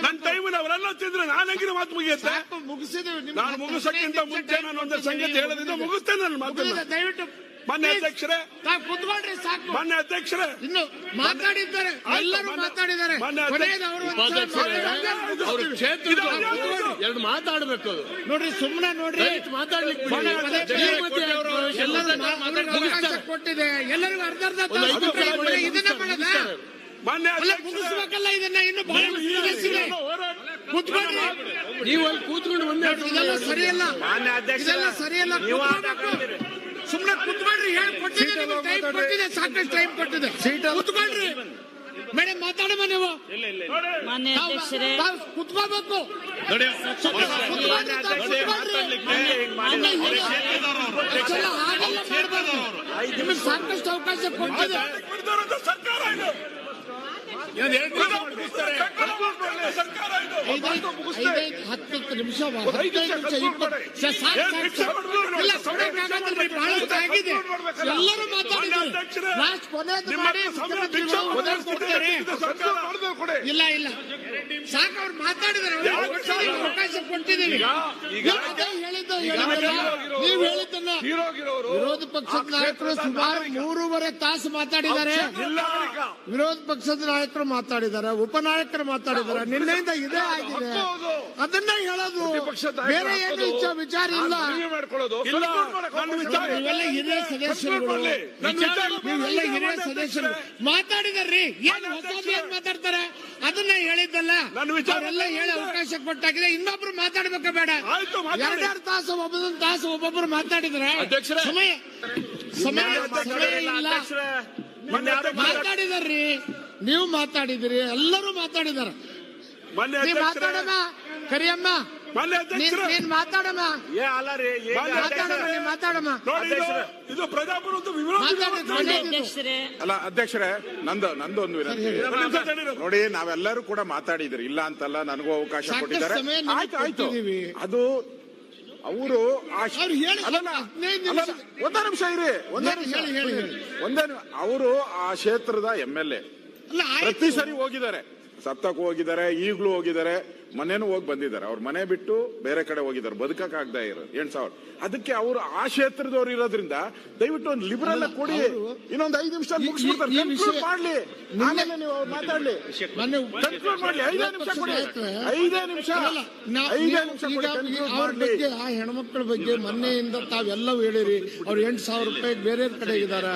ನನ್ನ ಟೈಮನ್ನ ಅವರೆಲ್ಲ ತಿಂದ್ರೆ ನಾನು ಹೆಂಗಿನ ಮಾತು ಮುಗಿಯುತ್ತೆ? ಮುಗಿಸಿದೀವಿ ನಾನು ಮುಗಿಸಕ್ಕಿಂತ ಮುಂಚೆ ನಾನು ಒಂದು ಸಂಗತಿ ಹೇಳೋದ್ರಿಂದ ಮುಗಿಸ್ತೇನೆ ನನ್ನ ಮಾತು ದಯವಿಟ್ಟು ಮನೆ ಅಧ್ಯಕ್ಷರೇ. ಕುತ್ಕೊಳ್ರಿ ಸಾಕು. ಮನೆ ಅಧ್ಯಕ್ಷರೇ. ಇನ್ನು ಮಾತಾಡಿದ್ದಾರೆ ಎಲ್ಲರೂ ಮಾತಾಡಿದ್ದಾರೆ. ಅವರು ಕೊನೆಯದು ಎರಡು ಮಾತಾಡ್ಬೇಕು ಅದು. ನೋಡ್ರಿ ಸುಮ್ಮನೆ ನೋಡ್ರಿ. ದಯವಿಟ್ಟು ಮಾತಾಡ್ಲಿಕ್ಕೆ ಬಿಡಿ. ಮತ್ತೆ ಕೊಟ್ಟಿದೆ. ಎಲ್ಲರಿಗೂ ಅರ್ಧ ಅರ್ಧ ಐದು ಇದನ್ನ? ಮಾನ್ಯ ಅಧ್ಯಕ್ಷರೇ. ಮುಗಿಸ್ಬೇಕಲ್ಲ ಇದನ್ನ? ಇನ್ನು ಬಹಳ ನೀವು ಅಲ್ಲಿ ಕೂತ್ಕೊಂಡು ಒಂದೇ ಇದೆಲ್ಲ ಸರಿಯಲ್ಲ. ಇದೆಲ್ಲ ಸರಿಯಲ್ಲ. ಸುಮ್ಮನೆ ಸುಮ್ನೆ ಕುತ್ಕೊಳ್ರಿ ಹೇಳಿ ಕೊಟ್ಟಿದೆ ನಿಮಗೆ ಟೈಮ್ ಕೊಟ್ಟಿದೆ ಸಾಕಷ್ಟು ಟೈಮ್ ಕೊಟ್ಟಿದೆ ಕುತ್ಕೊಳ್ರಿ ಮೇಡಮ್ ಮಾತಾಡಮ್ಮ ನೀವು. ಮಾನ್ಯ ಅಧ್ಯಕ್ಷರೇ. ತಾವು ಕುತ್ಕೋಬೇಕು. ಮಾಡ್ಬಾರ್ದು. ನಿಮಗೆ ಸಾಕಷ್ಟು ಅವಕಾಶ ಕೊಟ್ಟಿದೆ. ಸರ್ಕಾರ ಇದು. ಸರ್ಕಾರ ಹತ್ತು ನಿಮಿಷ ಹದಿನೈದು ನಿಮಿಷ ಇಪ್ಪತ್ತು ಆಗಿದೆ. ಎಲ್ಲರೂ ಉತ್ತರ ಇಲ್ಲ ಇಲ್ಲ. ಸಾಕು ಅವ್ರು ಕೊಟ್ಟಿದ್ದೀವಿ, ಅವಕಾಶ ಕೊಟ್ಟಿದ್ದೀವಿ ಹೇಳಿದ್ದು ನೀವು ಹೇಳಿದ್ದನ್ನ ವಿರೋಧ ಪಕ್ಷದ ನಾಯಕರು ಸುಮಾರು ಮೂರುವರೆ ತಾಸು ಮಾತಾಡಿದ್ದಾರೆ. ವಿರೋಧ ಪಕ್ಷದ ನಾಯಕರು ಮಾತಾಡಿದ್ದಾರೆ. ಉಪನಾಯಕರು ಮಾತಾಡಿದ್ದಾರೆ. ನಿನ್ನೆಯಿಂದ ಇದೇ ಆಗಿದೆ. ಅದನ್ನ ಹೇಳೋದು ಬೇರೆ ಏನು ಇಚ್ಛಾ ವಿಚಾರ ಇಲ್ಲ. ಮಾಡ್ಕೊಳ್ಳೋದು? ನೀವೆಲ್ಲ ಹಿರಿಯ ಸದಸ್ಯರು ನೀವೆಲ್ಲ ಹಿರಿಯ ಸದಸ್ಯರು. ಮಾತಾಡಿದಾರ್ರಿ? ಏನು ಹೊಸದು ಏನ್ ಮಾತಾಡ್ತಾರೆ? ಅದನ್ನ ಹೇಳಿದ್ದಲ್ಲ. ಅವರೆಲ್ಲ ಹೇಳಿ ಅವಕಾಶ ಕೊಟ್ಟಾಗಿದೆ. ಇನ್ನೊಬ್ರು ಮಾತಾಡ್ಬೇಕ ಬೇಡ. ಎರಡೆರಡು ತಾಸು ಒಬ್ಬೊಂದು ತಾಸು ಒಬ್ಬೊಬ್ರು ಮಾತಾಡಿದ್ರೆ. ಸಮಯ ಸಮಯ ಇಲ್ಲ ಮಾತಾಡಿದಾರ್ರಿ? ನೀವು ಮಾತಾಡಿದಿರಿ ಎಲ್ಲರೂ ಮಾತಾಡಿದಾರ ಮಾತಾಡೋಣ. ಕರಿಯಮ್ಮ ನೀನ್ ಮಾತಾಡಮ್ಮ. ಮಾತಾಡಮ್ಮ. ಇದು ಅಲ್ಲ ಅಧ್ಯಕ್ಷರೇ ನಂದು ನಂದು ಒಂದು ವಿನಂತಿ. ನೋಡಿ ನಾವೆಲ್ಲರೂ ಕೂಡ ಮಾತಾಡಿದ್ರಿ ಇಲ್ಲ ಅಂತಲ್ಲ ನನಗೂ ಅವಕಾಶ ಕೊಟ್ಟಿದ್ದಾರೆ. ಆಯ್ತು ಅದು ಅವರು ಒಂದೇ ನಿಮಿಷ ಇರಿ. ಒಂದೇ ನಿಮಿಷ. ಒಂದೇ ಅವರು ಆ ಕ್ಷೇತ್ರದ ಎಂ ಎಲ್ ಎ. ಪ್ರತಿ ಸರಿ ಹೋಗಿದ್ದಾರೆ. ಸತ್ತಕ್ಕೂ ಹೋಗಿದ್ದಾರೆ ಈಗಲೂ ಹೋಗಿದ್ದಾರೆ. ಮನೇನು ಹೋಗಿ ಬಂದಿದ್ದಾರೆ. ಅವ್ರ ಮನೆ ಬಿಟ್ಟು ಬೇರೆ ಕಡೆ ಹೋಗಿದ್ದಾರೆ. ಬದುಕಕ್ ಆಗ್ದಾ ಇರೋದು. ಎಂಟ್ ಸಾವಿರ. ಅದಕ್ಕೆ ಅವರು ಆ ಕ್ಷೇತ್ರದವ್ರು ಇರೋದ್ರಿಂದ ದಯವಿಟ್ಟು ಒಂದು ಲಿಬರಲ್ ಕೊಡಿ. ಇನ್ನೊಂದು ಐದು ನಿಮಿಷ ಮುಗಿಸ್ಬಿಡ್ತಾರೆ. ಈ ವಿಷಯ- ಮಾಡ್ಲಿ. ಆಮೇಲೆ ನೀವು ಅವ್ರು ಮಾತಾಡ್ಲಿ. ಮಾಡ್ಲಿ. ಐದೇ ನಿಮಿಷ ಕೊಡಿ. ಐದೇ ನಿಮಿಷ. ಐದೇ ಬಗ್ಗೆ ಆ ಹೆಣ್ಮಕ್ಳ ಬಗ್ಗೆ ಮೊನ್ನೆಯಿಂದ ತಾವೆಲ್ಲವೂ ಹೇಳಿರಿ. ಅವ್ರು ಎಂಟು ಸಾವಿರ ರೂಪಾಯಿ ಬೇರೆ ಕಡೆ ಇದ್ದಾರೆ.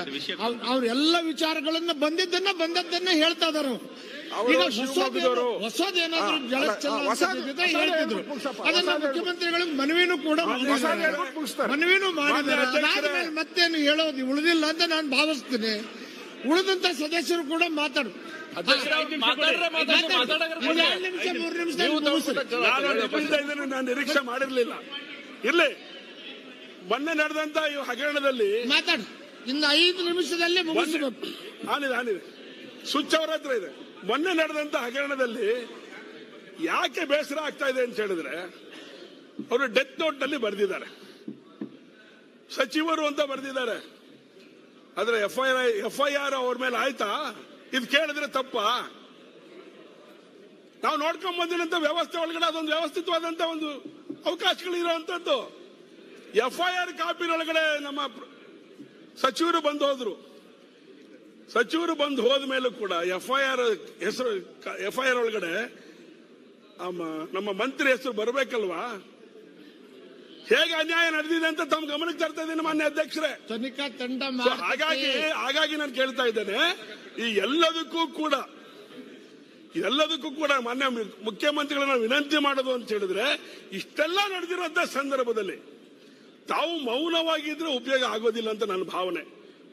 ಅವ್ರ- ಅವ್ರ ಎಲ್ಲ ವಿಚಾರಗಳನ್ನ ಬಂದಿದ್ದನ್ನ ಬಂದದ್ದನ್ನ ಹೇಳ್ತಾ ಇದಾರೆ ಈಗ. ಹೊಸದೇನಾದ್ರೂ ಹೇಳ್ತಿದ್ರು. ಅದನ್ನ ಹೊಸದು ಮುಖ್ಯಮಂತ್ರಿಗಳಿಗೆ ಮನವಿನೂ ಕೂಡ. ಮನವಿನೂ ಮಾಡಿದ್ದಾರೆ. ಅದಾದ್ಮೇಲೆ ಮತ್ತೇನು ಹೇಳೋದು? ಉಳಿದಿಲ್ಲ ಅಂತ ನಾನು ಭಾವಿಸ್ತೀನಿ. ಉಳಿದಂತ ಸದಸ್ಯರು ಕೂಡ ಮಾತಾಡು ನಾನು ನಿರೀಕ್ಷೆ ಮಾಡಿರ್ಲಿಲ್ಲ. ಇರ್ಲಿ. ಮೊನ್ನೆ ನಡೆದಂತ ಈ ಹಗರಣದಲ್ಲಿ ಮಾತಾಡು. ಇನ್ನು ಐದು ನಿಮಿಷದಲ್ಲಿ ಮುಗಿಸಬೇಕು. ಆನಿದೆ ಆನಿದೆ. ಸ್ವಿಚ್ ಅವರ ಹತ್ರ ಇದೆ. ಮೊನ್ನೆ ನಡೆದಂತ ಹಗರಣದಲ್ಲಿ ಯಾಕೆ ಬೇಸರ ಆಗ್ತಾ ಇದೆ ಅಂತ ಹೇಳಿದ್ರೆ, ಅವರು ಡೆತ್ ನೋಟ್ನಲ್ಲಿ ಬರೆದಿದ್ದಾರೆ. ಸಚಿವರು ಅಂತ ಬರೆದಿದ್ದಾರೆ. ಆದ್ರೆ ಎಫ್ಐಆರ್ ಎಫ್ಐಆರ್ ಅವ್ರ ಮೇಲೆ ಆಯ್ತಾ? ಇದು ಕೇಳಿದ್ರೆ ತಪ್ಪ? ನಾವು ನೋಡ್ಕೊಂಡ್ ಬಂದಿರಂತ ವ್ಯವಸ್ಥೆ ಒಳಗಡೆ ಅದೊಂದು ವ್ಯವಸ್ಥಿತವಾದಂತ ಒಂದು ಅವಕಾಶಗಳು ಇರುವಂತದ್ದು ಎಫ್ ಐ ಆರ್ ಕಾಪಿನೊಳಗಡೆ ನಮ್ಮ ಸಚಿವರು ಬಂದು ಹೋದ್ರು. ಸಚಿವರು ಬಂದು ಹೋದ ಮೇಲೂ ಕೂಡ ಎಫ್ ಐ ಆರ್ ಹೆಸರು ಎಫ್ ಐ ಆರ್ ಒಳಗಡೆ ನಮ್ಮ ಮಂತ್ರಿ ಹೆಸರು ಬರಬೇಕಲ್ವಾ? ಹೇಗೆ ಅನ್ಯಾಯ ನಡೆದಿದೆ ಅಂತ ತಮ್ಮ ಗಮನಕ್ಕೆ ತರ್ತಾ ಇದ್ದೀನಿ ಮಾನ್ಯ ಅಧ್ಯಕ್ಷರೇ. ತನಿಖಾ ತಂಡ ಹಾಗಾಗಿ ಹಾಗಾಗಿ ನಾನು ಕೇಳ್ತಾ ಇದ್ದೇನೆ ಈ ಎಲ್ಲದಕ್ಕೂ ಕೂಡ ಎಲ್ಲದಕ್ಕೂ ಕೂಡ ಮಾನ್ಯ ಮುಖ್ಯಮಂತ್ರಿಗಳನ್ನ ವಿನಂತಿ ಮಾಡೋದು ಅಂತ ಹೇಳಿದ್ರೆ ಇಷ್ಟೆಲ್ಲ ನಡೆದಿರುವಂತಹ ಸಂದರ್ಭದಲ್ಲಿ ತಾವು ಮೌನವಾಗಿದ್ರೆ ಉಪಯೋಗ ಆಗೋದಿಲ್ಲ ಅಂತ ನನ್ನ ಭಾವನೆ.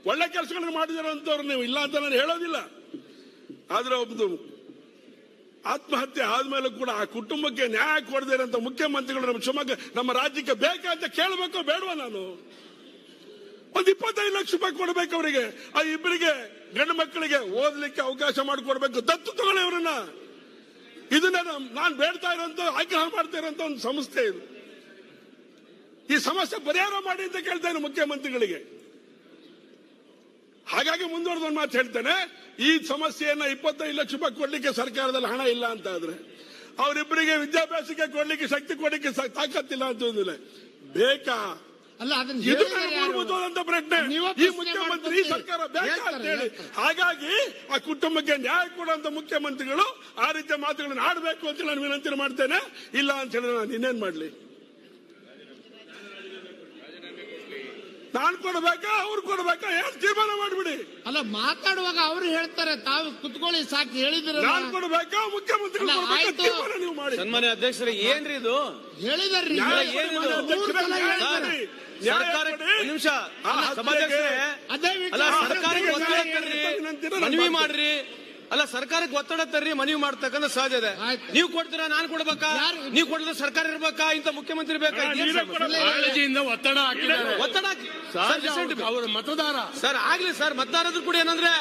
ಒಳ್ಳೆ ಕೆಲಸಗಳನ್ನು ಮಾಡಿದಾರೆ ಅಂತವ್ರು ನೀವು ಇಲ್ಲ ಅಂತ ನಾನು ಹೇಳೋದಿಲ್ಲ. ಆದ್ರೆ ಒಂದು ಆತ್ಮಹತ್ಯೆ ಆದ್ಮೇಲೆ ಕೂಡ ಆ ಕುಟುಂಬಕ್ಕೆ ನ್ಯಾಯ ಕೊಡದಿರಂತ ಮುಖ್ಯಮಂತ್ರಿಗಳು ನಮ್ಮ ಶಿವಮೊಗ್ಗ ನಮ್ಮ ರಾಜ್ಯಕ್ಕೆ ಬೇಕಾ ಅಂತ ಕೇಳಬೇಕು ಬೇಡವಾ ನಾನು? ಒಂದ್ ಇಪ್ಪತ್ತೈದು ಲಕ್ಷ ರೂಪಾಯಿ ಕೊಡ್ಬೇಕು ಅವರಿಗೆ. ಆ ಇಬ್ಬರಿಗೆ ಗಂಡು ಮಕ್ಕಳಿಗೆ ಓದಲಿಕ್ಕೆ ಅವಕಾಶ ಮಾಡಿಕೊಡ್ಬೇಕು. ದತ್ತು ತಗೊಳ್ಳಿ ಅವರನ್ನ. ಇದನ್ನ ನಾನು ನಾನ್ ಬೇಡ್ತಾ ಇರೋಂತ ಆಗ್ರಹ ಮಾಡ್ತಾ ಇರೋಂತ ಒಂದು ಸಂಸ್ಥೆ ಇದು. ಈ ಸಮಸ್ಯೆ ಪರಿಹಾರ ಮಾಡಿ ಅಂತ ಕೇಳ್ತಾ ಇದ್ದೀನಿ ಮುಖ್ಯಮಂತ್ರಿಗಳಿಗೆ. ಹಾಗಾಗಿ ಮುಂದುವರೆದ ಒಂದು ಮಾತು ಹೇಳ್ತೇನೆ. ಈ ಸಮಸ್ಯೆಯನ್ನ ಇಪ್ಪತ್ತೈದು ಲಕ್ಷ ರೂಪಾಯಿ ಕೊಡ್ಲಿಕ್ಕೆ ಸರ್ಕಾರದಲ್ಲಿ ಹಣ ಇಲ್ಲ ಅಂತ ಆದ್ರೆ ಅವರಿಬ್ಬರಿಗೆ ವಿದ್ಯಾಭ್ಯಾಸಕ್ಕೆ ಕೊಡ್ಲಿಕ್ಕೆ ಶಕ್ತಿ ಕೊಡ್ಲಿಕ್ಕೆ ತಾಕತ್ತಿಲ್ಲ ಅಂತ ಬೇಕಾ? ಅಲ್ಲ ಅದನ್ನ? ಮೂಲಭೂತವಾದಂತ ಪ್ರಶ್ನೆ. ಈ ಮುಖ್ಯಮಂತ್ರಿ ಸರ್ಕಾರ ಬೇಕಾ ಅಂತ ಹೇಳಿ. ಹಾಗಾಗಿ ಆ ಕುಟುಂಬಕ್ಕೆ ನ್ಯಾಯ ಕೊಡುವಂತ ಮುಖ್ಯಮಂತ್ರಿಗಳು ಆ ರೀತಿಯ ಮಾತುಗಳನ್ನು ಆಡಬೇಕು ಅಂತ ನಾನು ವಿನಂತಿ ಮಾಡ್ತೇನೆ. ಇಲ್ಲ ಅಂತ ಹೇಳಿದ್ರೆ ನಾನು ಇನ್ನೇನ್ ಮಾಡ್ಲಿ? ನಾನು ಕೊಡ್ಬೇಕಾ? ಅವ್ರು ಕೊಡ್ಬೇಕಾ? ಏನ್ ತೀರ್ಮಾನ ಮಾಡಿಬಿಡಿ. ಅಲ್ಲ ಮಾತಾಡುವಾಗ ಅವ್ರು ಹೇಳ್ತಾರೆ ತಾವು ಕುತ್ಕೊಳ್ಳಿ ಸಾಕು ಹೇಳಿದ್ರೆ ನಾನು ಕೊಡ್ಬೇಕಾ? ಮುಖ್ಯಮಂತ್ರಿಗಳು ಅಲ್ಲ, ಕೊಡ್ಬೇಕಾ? ಆಯ್ತು. ತೀರ್ಮಾನ ನೀವು ಮಾಡಿ. ಸನ್ಮಾನ್ಯ ಅಧ್ಯಕ್ಷರೇ ಏನ್ರಿ ಇದು? ಹೇಳಿದ್ರಿ ನ್ಯಾಯ ಏನಿದು? ಕೊಡಿ ಮಾನ್ಯ ಅಧ್ಯಕ್ಷರೇ, ಮೂರು ಸಲ ನ್ಯಾಯ ಹೇಳಿದ್ದಾರೆ. ನ್ಯಾಯ ಸರ್ಕಾರ ಕೊಡಿ. ಒಂದ್ ನಿಮಿಷ. ಆ ಅಲ್ಲ, ಹತ್ಯೆಗೆ- ಸಭಾಧ್ಯಕ್ಷರೇ ಅದೇ ಅಲ್ಲ ವಿಚಾರ ಸರ್ಕಾರಕ್ಕೆ ಒತ್ತಡ ವಿನಂತಿನ ನಾನು ಮನವಿ ಮಾಡ್ತೇನೆ. ಮಾಡ್ರಿ. ಅಲ್ಲ ಸರ್ಕಾರಕ್ಕೆ ಒತ್ತಡ ತರ್ರಿ ಮನವಿ ಮಾಡ್ತಕ್ಕಂಥ ಸಹಜ ಇದೆ ಆಯ್ತು. ನೀವು ಕೊಡ್ತೀರಾ ನಾನು ಕೊಡ್ಬೇಕಾ ಯಾರು? ನೀವು ಕೊಡಿದ್ರೆ ಸರ್ಕಾರ ಇರ್ಬೇಕಾ ಇಂತ ಮುಖ್ಯಮಂತ್ರಿ ಬೇಕಾ ಇದೇನ್ ಕಾಳಜಿಯಿಂದ ಒತ್ತಡ ಹಾಕಿದ್ದಾರೆ ಒತ್ತಡ ಹಾಕಿ. ಸರ್, ಅವ್ರ ಮತದಾರ ಸರ್ ಆಗ್ಲಿ ಸರ್ ಮತದಾರದ್ರು ಕೂಡ ಏನಂದ್ರೆ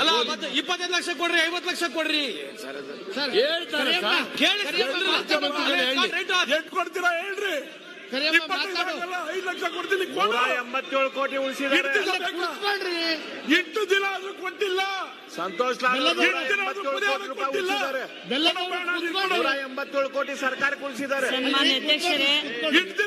ಅಲ್ಲ ಮತ್ತೆ ಇಪ್ಪತ್ತೈದು ಲಕ್ಷ ಕೊಡ್ರಿ ಐವತ್ತು ಲಕ್ಷ ಕೊಡ್ರಿ ಸರ್ ಅದು. ಸರ್ ಹೇಳ್ತಾರೆ ಸರ್. ಕೇಳಿ ಸರ್, ಕರಿಯಮ್ಮ. ಮಾತಾಡು. ರೈಟ್. ಎಷ್ಟು ಕೊಡ್ತೀರಾ ಹೇಳ್ರಿ ಕರಿಯಮ್ಮ ಇಪ್ಪತ್ತೈದು ಮಾತಾಡು. ಐದು ಲಕ್ಷ ಕೊಡ್ತೀನಿ ಕೊಡು. ಎಂಬತ್ತೇಳು ಕೋಟಿ ಉಳಿಸಿದ್ದಾರೆ ಇಷ್ಟು ದಿನ ಬೇಕಾ? ಎಷ್ಟು ದಿನ ಆದ್ರೂ ಕೊಟ್ಟಿಲ್ಲ ಸಂತೋಷ್ ಎಷ್ಟು. ಎಂಬತ್ತೇಳು ಕೋಟಿ ಸರ್ಕಾರ ಕುಳಿಸಿದ್ದಾರೆ. ಎಷ್ಟು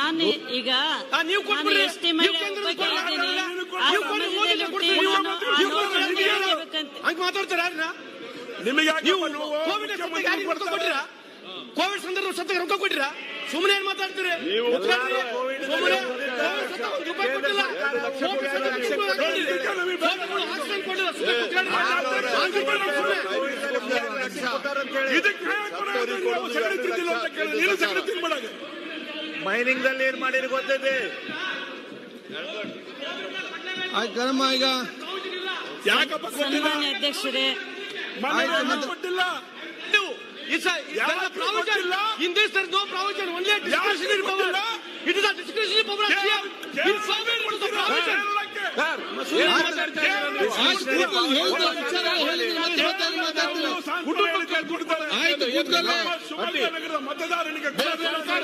ನಾನು ಈಗ ನಾನು ನೀವು ಮಾತಾಡ್ತಾರ ನಿಮಗೆ? ಕೋವಿಡ್. ಸಂದರ್ಭ ಸತ್ತ ರೊಕ್ಕ ಕೊಟ್ಟಿರ? ಸುಮ್ಮನೆ ಏನ್ ಮಾತಾಡ್ತೀರಿ. ಸುಮ್ಮನೆ ರೂಪಾಯಿ ಕೊಟ್ಟಿಲ್ಲ. ಮೈನಿಂಗ್ ದಲ್ಲಿ ಏನ್ ಮಾಡಿರಿ ಗೊತ್ತಿದೆ ಈಗ ಯಾಕಪ್ಪ ಅಧ್ಯಕ್ಷರೇ. ಮಾಡಿಲ್ಲ ಕೊಟ್ಟಿಲ್ಲ. It's as per provision in this is no provision only discretion it is discretion is as per provision ಎಲ್ಲಕ್ಕೆ ಆಯ್ತು ಕುಟುಂಬಲೇ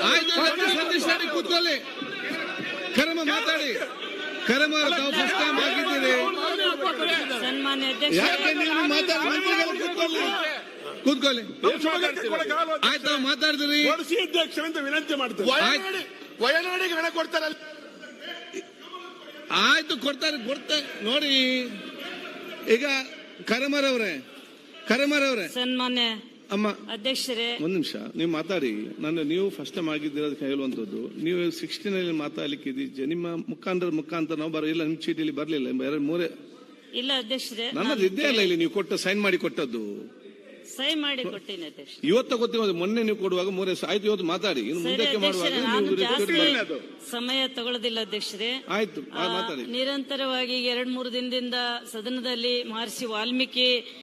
ಆಯ್ತು ಪ್ರತಿಸ್ಪರ್ಧಿ ಶಡಿ ಮಾತಾಡಿ ಕರ್ಮಾರ್ ದೌಪಸ್ಥೆ ಕೂತ್ಕೊಳ್ಳಿ. ಆಯ್ತಾ ಮಾತಾಡ್ತೀರಿ ಅಂತ ವಿನಂತಿ ಮಾಡ್ತೀವಿ ಆಯ್ತು. ವಯನಾಡಿಗೆ ಹಣ ಕೊಡ್ತಾರಲ್ಲ. ಆಯ್ತು ಕೊಡ್ತಾರೆ ಕೊಡ್ತಾರೆ ನೋಡಿ ಈಗ ಕರಮರವ್ರೆ ಕರಮರವ್ರೆ ಸನ್ಮಾನ್ಯ ಅಮ್ಮ ಅಧ್ಯಕ್ಷರೇ. ಒಂದ್ ನಿಮಿಷ ನೀವು ಮಾತಾಡಿ. ನಾನು ನೀವು ಫಸ್ಟ್ ಟೈಮ್ ಆಗಿದ್ದಿರೋದಕ್ಕೆ ಹೇಳುವಂಥದ್ದು. ನೀವು ಸಿಕ್ಸ್ಟೀನಲ್ಲಿ ಮಾತಾಡ್ಲಿಕ್ಕೆ ಇದೀಜ ನಿಮ್ಮ ಮುಖಾಂತರ ಮುಖಾಂತರ ನಾವು ಬರೋ ಇಲ್ಲ ನಿಮ್ಮ ಚೀಟಿಲಿ ಬರಲಿಲ್ಲ. ಎರಡು ಮೂರೇ. ಇಲ್ಲ ಅಧ್ಯಕ್ಷರೇ ನನ್ನದು ಇದ್ದೇ ಇಲ್ಲ ಇಲ್ಲಿ ನೀವು ಕೊಟ್ಟ ಸೈನ್ ಮಾಡಿ ಕೊಟ್ಟದ್ದು. ಸಹಿ ಮಾಡಿ ಕೊಟ್ಟೇನೆ ಅಧ್ಯಕ್ಷ. ಇವತ್ತು ಗೊತ್ತಿರೋದು ಮೊನ್ನೆ ನೀವು ಕೊಡುವಾಗ ಮೂರೇ ಆಯ್ತು ಇವತ್ತು ಮಾತಾಡಿ. ಇನ್ನು ಮುಂದಕ್ಕೆ ಮಾಡುವಾಗ ನಾನು ನೀವು ಜಾಸ್ತಿ ಮಾಡಿ. ಸಮಯ ತಗೊಳ್ಳೋದಿಲ್ಲ ಅಧ್ಯಕ್ಷರೇ. ಆಯ್ತು ಆ, ಆ, ಮಾತಾಡಿ. ನಿರಂತರವಾಗಿ ಎರಡ್ ಮೂರು ದಿನದಿಂದ ಸದನದಲ್ಲಿ ಮಹರ್ಷಿ ವಾಲ್ಮೀಕಿ